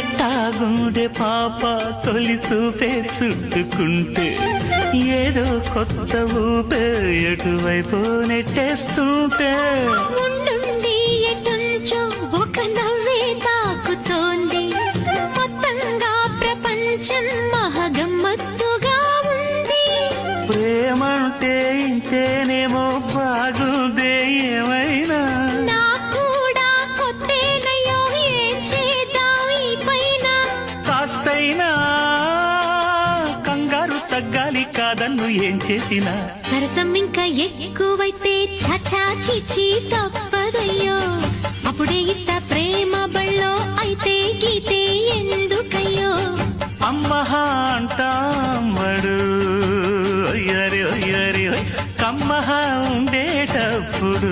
ఎట్టాగుండే పాప తొలి చూపే చుట్టుకుంటే ఏదో కొత్త ఊపే ఎటువైపు నెట్టేస్తుంటే. ఉండుండి ఎటుంచో ఒక నవ్వే తాకుతోంది మొత్తంగా ప్రపంచం మహగమ్మత్తుగా ఉంది. ప్రేమంటే ఇంతేనేమో అయినా కంగారు తగ్గాలి కాదన్ను ఏం చేసినా. సరసం ఇంకా ఎక్కువైతే చచా తప్పదయ్యో. అప్పుడే ఇంత ప్రేమ బళ్ళో అయితే గీతే ఎందుకయ్యో. అమ్మహ అంటాడు కమ్మహ ఉండేటప్పుడు